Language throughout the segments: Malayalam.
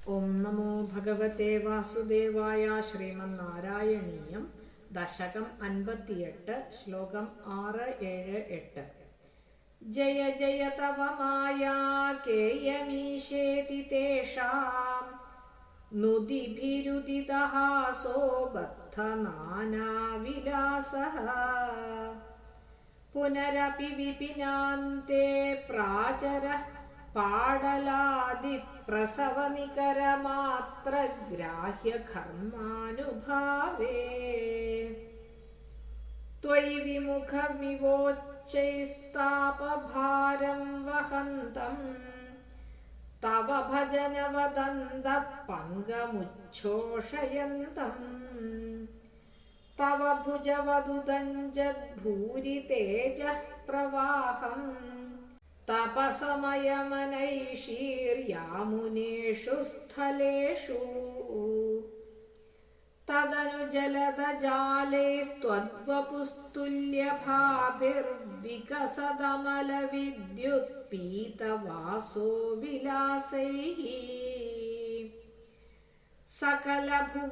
ഓം നമോ ഭഗവത്തെ വാസുദേവായ ശ്രീമന്നാരായണീയം ദശകം അൻപത്തിയെട്ട് ശ്ലോകം ആറ് ഏഴ് എട്ട്. ജയ ജയ തവ മായാ കേയമീശേതി പുനരപി വിപിനാന്തേ പ്രാചര पाडलादिप्रसवनिकरमात्रग्राह्यकर्मानुभावे त्वयि विमुखमिवोच्चैस्तापभारं वहन्तम् तव भजनवदन्तः पङ्गमुच्छोषयन्तम् तव भुजवदुदञ्जद्भूरितेजः प्रवाहम् तपसमयमनैषीर्यामुनेषु स्थलेषु तदनु जलदजालैस्त्वद्वपुस्तुल्यभाभिर्विकसदमलविद्युत्पीतवासो विलासैः सकलभुवनभाजां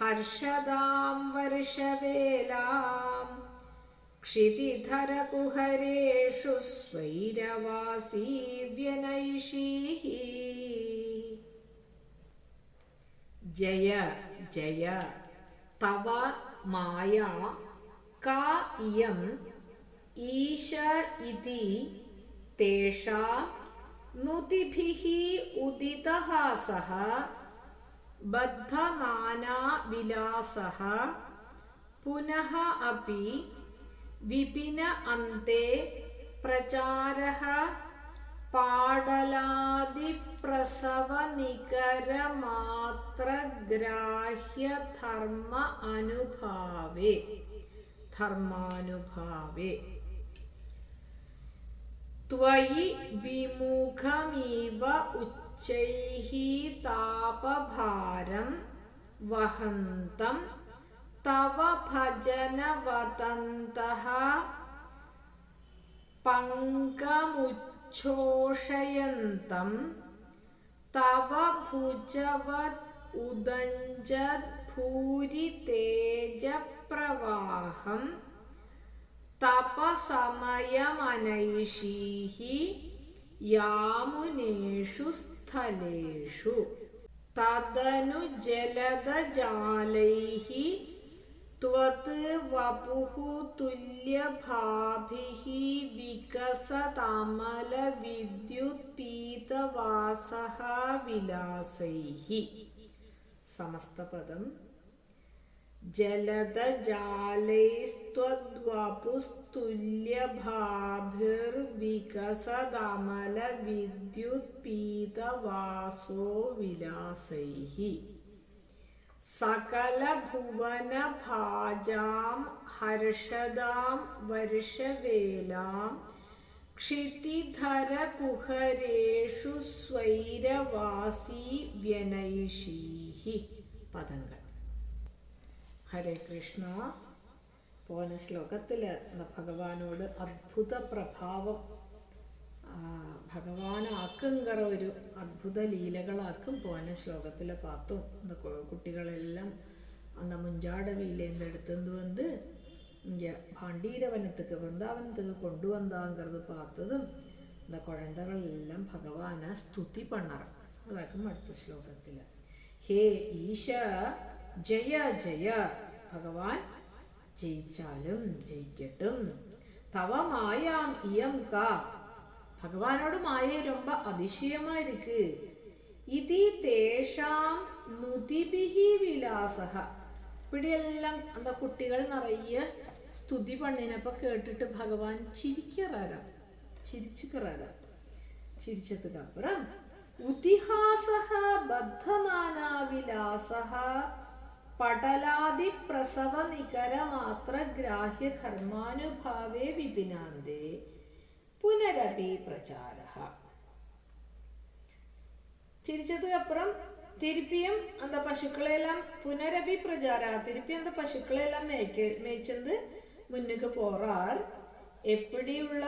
हर्षदां वर्षवेलाम् क्षितिधरकुहरेषु स्वैरवासी व्यनैषीः जय जय तव माया का इयम् ईश इति तेषा नुतिभिः उदितहासः बद्धनानाविलासः पुनः अपि विपिन अन्ते प्रचारः पाडलादिप्रसवनिकरमात्रग्राह्यधर्म अनुभावे धर्मानुभावे त्वयि विमुखमिव उच्चैः तापभारं वहन्तं तव भजनवतन्तः पङ्कमुच्छोषयन्तं तव भुजवत् उदञ्जद्भूरितेजप्रवाहं तपसमयमनैषीः यामुनेषु स्थलेषु तदनु जलदजालैः ത്വത് വപുഹു തുല്യഭാഭിः വികസതമലവിദ്യുത്പീതവാസः വിലാസൈः സമസ്തപദം ജലതജാലൈസ്ത്വദ്വപുസ്തുല്യഭാഭിർവികസതമലവിദ്യുത്പീതവാസോ വിലാസൈः सकलभुवनभाजां हर्षदां वर्षवेलां क्षितिधरकुहरेषु स्वैरवासी വ്യനൈഷീः പദങ്ങൾ ഹരേ കൃഷ്ണ പോന ശ്ലോകത്തിൽ ഭഗവാനോട് അദ്ഭുത പ്രഭാവം ഭഗവാനാക്കുങ്കറ ഒരു അത്ഭുത ലീലകളാക്കും പോന ശ്ലോകത്തിൽ പാത്തും இந்த குட்டிகளெல்லாம் அந்த முஞ்சாட வீலேருந்து எடுத்துட்டு வந்து இங்கே பாண்டீரவனத்துக்கு விருந்தாவனத்துக்கு கொண்டு வந்தாங்கிறது பார்த்ததும் இந்த குழந்தைகள் எல்லாம் பகவானை ஸ்துதி பண்ணறான் அதாக்கும் அடுத்த ശ്ലോകത്തിൽ ഹേ ഈശ ജയ ജയ ഭഗവാൻ ജയിച്ചാലും ജയിക്കട്ടും തവ മായാം ഇയം ഭഗവാനോട് മായ രൊമ്പ അതിശയമായിരിക്കു. ഇതി തേഷാം നുതിബിഹി വിലാസഹ. ഇവിടെയെല്ലാം എന്താ കുട്ടികൾ നിറയെ സ്തുതി പണ്ണിനപ്പൊ കേട്ടിട്ട് ഭഗവാൻ ചിരിക്കറാരാ? ചിരിച്ചുക്കറാരാ ചിരിച്ചതുക്കപ്പുറം ഇതിഹാസഹ ബദ്ധനാനാവിലാസഹ പടലാദി പ്രസവ നികര മാത്ര ഗ്രാഹ്യ കർമാനുഭാവേ വിപിനാന്തേ. പുനരപി പ്രചാര ചിരിച്ചതുക്ക് അപ്പുറം തിരുപ്പിയും എന്താ പശുക്കളെല്ലാം പുനരപി പ്രചാര തിരുപ്പി എന്താ പശുക്കളെല്ലാം മേയ്ക്ക് മേയ്ച്ചത് മുന്നുക്ക് പോറാർ. എപ്പിടിയുള്ള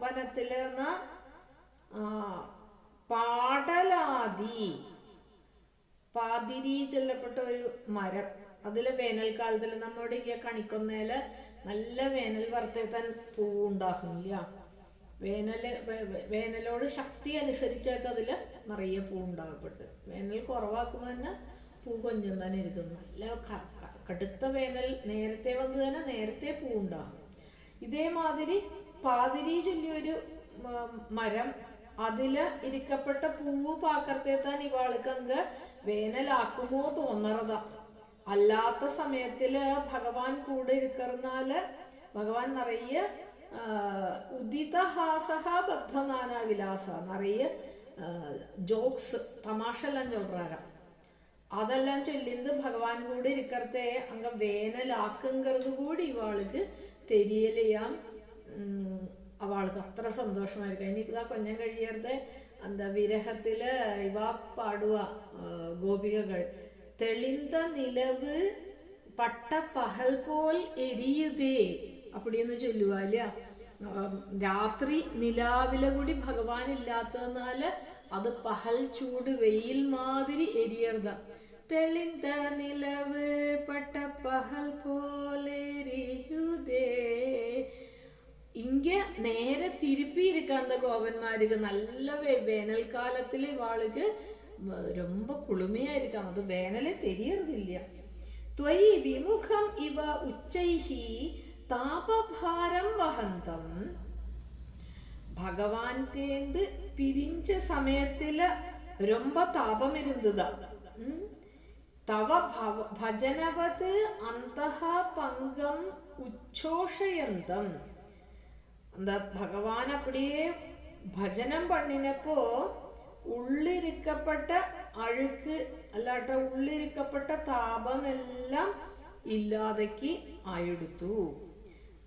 വനത്തിൽ പാടലാതി പാതിരി ചൊല്ലപ്പെട്ട ഒരു മരം. അതിൽ വേനൽക്കാലത്തിൽ നമ്മുടെ ഈ കണിക്കൊന്നേൽ നല്ല വേനൽ വർത്തേ തൻ പൂവുണ്ടാകുന്നില്ല വേനൽ വേനലോട് ശക്തി അനുസരിച്ചൊക്കെ അതിൽ നിറയെ പൂ ഉണ്ടാകപ്പെട്ട് വേനൽ കുറവാക്കുമ്പോൾ തന്നെ പൂ കൊഞ്ചം തന്നെ ഇരിക്കും. നല്ല കടുത്ത വേനൽ നേരത്തെ വന്ന് തന്നെ നേരത്തെ പൂ ഉണ്ടാകും ഇതേമാതിരി പാതിരി ചൊല്ലിയൊരു മരം അതിൽ ഇരിക്കപ്പെട്ട പൂവ് പാക്കർത്തേത്താൻ ഇവാൾക്കങ്ക് വേനലാക്കുമോ തോന്നറതാ. അല്ലാത്ത സമയത്തിൽ ഭഗവാൻ കൂടെ ഇരിക്കറന്നാൽ ഭഗവാൻ നിറയെ ഉദിതഹാസഹ ബദ്ധനാനാ വിലാസ നിറയെ ജോക്സ് തമാഷെല്ലാം ചൊല്ലാരാം അതെല്ലാം ചൊല്ലിന്ന് ഭഗവാൻ കൂടി ഇരിക്കത്തെ അങ്ങ് വേനലാക്കുങ്കറത് കൂടി ഇവാൾക്ക് തെരിയലയാം. അവൾക്ക് അത്ര സന്തോഷമായിരിക്കും. ഇതാ കൊഞ്ഞം കഴിയരുത്. എന്താ വിരഹത്തിൽ ഇവ പാടുക ഗോപികകൾ. തെളിന്ത നിലവ് പട്ട பகல் പോൽ എരിയുതേ. അപ്പടിയെന്ന് ചൊല്ലുക രാത്രി നിലാവില കൂടി ഭഗവാൻ ഇല്ലാത്തതിനാല് അത് പഹൽ ചൂട് വെയിൽ മാതിരി എരിയരുത്. തെളിന്ത നിലവ് പട്ട പഹൽ പോലെ ഇങ്ക നേരെ തിരുപ്പിയിരിക്കാത്ത കോപന്മാർക്ക് നല്ല വേനൽക്കാലത്തിൽ വാളുക്ക് രൊമ്പ കുളിമയായിരിക്കാം. അത് വേനലെ തെരിയറില്ല ത്വയി വിമുഖം ഇവ ഉച്ചൈഹി താപഭാരം വഹന്തം ഭഗവാൻറ്റേന്ത് പിരിഞ്ച സമയത്തില് ரொம்ப താപം ഇരുന്നതാ ഉം. തവ ഭവ- ഭജനവത് അന്തഹ പങ്കം ഉച്ഛോഷയന്തം அந்த பகவான் அப்படியே பஜனம் பண்ணினப்போ ഉള്ളിരിക്കപ്പെട്ട അഴുക്ക് അല്ലാട്ട ഉള്ളിരിക്കപ്പെട്ട താപമെല്ലാം ഇല്ലാതയ്ക്ക് ആയെടുത്തു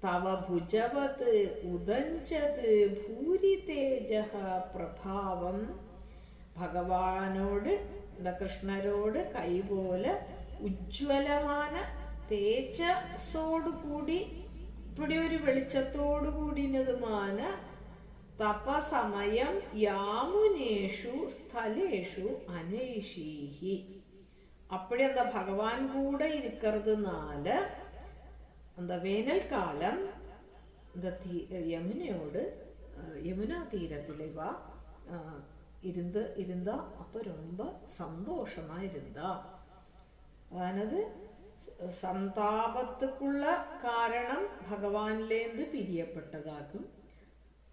തവ ഭുജവത് ഉദഞ്ചത് ഭൂരിതേജഹ പ്രഭാവം. ഭഗവാനോട് എന്താ കൃഷ്ണരോട് കൈപോലെ ഉജ്ജ്വലമാന തേജസ്സോടുകൂടി ഇവിടെ ഒരു വെളിച്ചത്തോടു കൂടിനതുമാന തപസമയം യാമുനേഷു സ്ഥലേഷു അനേഷീഹി. അപ്പോഴെന്താ ഭഗവാൻ കൂടെ ഇരിക്കരുതെന്നാൽ அந்த வேனல் காலம் இந்த தீ யமுனையோடு அஹ், யமுனா தீரத்தில் வா அஹ், இருந்து இருந்தா அப்போ ரொம்ப சந்தோஷமா இருந்தா അതായത് സന്താപത്തുക്കുള്ള കാരണം ഭഗവാനിലേന്ത് പിരിയപ്പെട്ടതാകും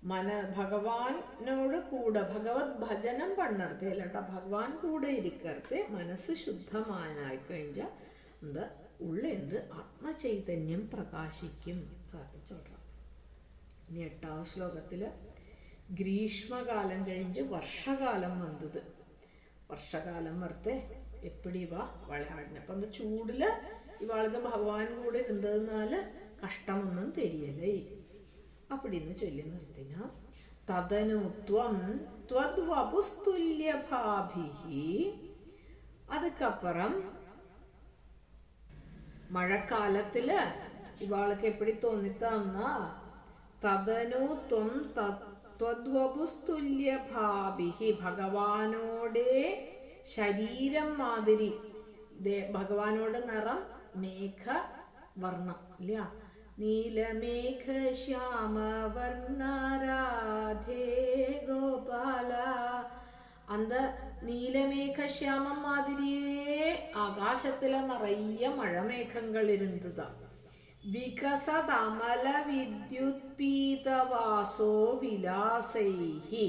മന ഭഗവാനോട് കൂടെ ഭഗവത് ഭജനം പണ്ണർത്തെ അല്ലാട്ട ഭഗവാൻ കൂടെ ഇരിക്കർത്തെ മനസ്സ് ശുദ്ധമാനായി കഴിഞ്ഞാൽ എന്താ ഉള്ള എന്ത്? ആത്മചൈതന്യം പ്രകാശിക്കും. ഇനി എട്ടാം ശ്ലോകത്തിൽ ഗ്രീഷ്മകാലം കഴിഞ്ഞ് വർഷകാലം വന്നത്. വർഷകാലം വർത്തെ എപ്പിടി ഇവ വളയാടിന് അപ്പൊ എന്താ ചൂടിൽ ഇവാൾക്ക് ഭഗവാൻ കൂടെ എന്തെന്നാൽ കഷ്ടമൊന്നും തരിയല്ലേ അപ്പടിന്ന് ചൊല്ലി നിർത്തിന. തതനു ത്വം ത്വദ്വപുസ്തുല്യഭാഭി അതുക്കപ്പുറം മഴക്കാലത്തിൽ ഇവാൾക്ക് തദനു ത്വം തദ്വപുസ്തുല്യഭാഭിഹി ഭഗവാനോടെ ശരീരം മാതിരി. ഭഗവാനോട് നിറം മേഘ വർണം ഇല്ല നീലമേഘ ശ്യാമ വർണരാധേ ഗോപാല. അന്ത നീലമേഘ ശ്യാമം മാതിരിയേ ആകാശത്തിലെ നിറയെ മഴമേഘങ്ങൾ ഇരുന്നതാ വികസതമല വിദ്യുത്പീതവാസോ വിലാസൈഹി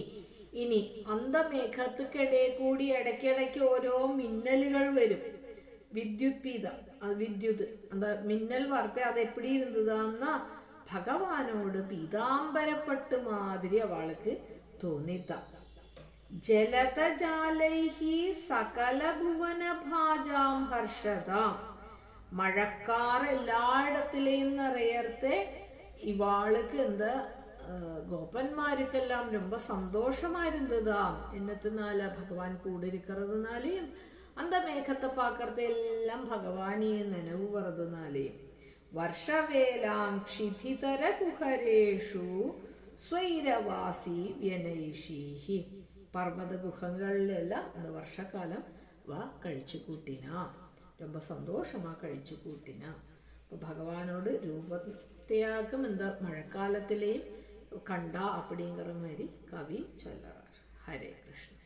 ഇനി അന്തമേഘത്തുക്കിടെ കൂടി ഇടയ്ക്കിടയ്ക്ക് ഓരോ മിന്നലുകൾ വരും വിദ്യുത്പീത അത് വിദ്യുത് அந்த മിന്നൽ വാർത്ത അത് എപ്പിടി ഇരുന്നതാന്നാ ഭഗവാനോട് പീതാംബരപ്പെട്ട് മാതിരി അവൾക്ക് തോന്നിത്ത ജലതജാലൈഹി സകല ഭുവന ഭാജാം ഹർഷതാം മഴക്കാർ എല്ലായിടത്തിലെയും നിറയർത്തെ ഇവാൾക്ക് എന്ത് ഗോപന്മാർക്കെല്ലാം ரொம்ப சந்தோஷமா இருந்ததாம் என்னத்தினால பகவான் கூட இருக்கிறதுனாலையும் அந்த மேகத்தை பார்க்கறது எல்லாம் ഭഗവാനിയെ നനവ് വറതുനാലെയും വർഷവേലാം ക്ഷിതിതര കുഹരേഷു സ്വൈരവാസി വ്യനൈഷീഹി പർവ്വത ഗുഹങ്ങളിലെല്ലാം இந்த വർഷക്കാലം വ കഴിച്ചു കൂട്ടിനാ ரொம்ப சந்தோஷமா കഴിച്ചു കൂട്ടിനാ അപ്പോൾ ഭഗവാനോട് രൂപത്യാഗം എന്താ മഴക്കാലത്തിലെയും കണ്ട அப்படிங்கிற மாதிரி കവി ചൊല്ലറാർ ഹരേ കൃഷ്ണ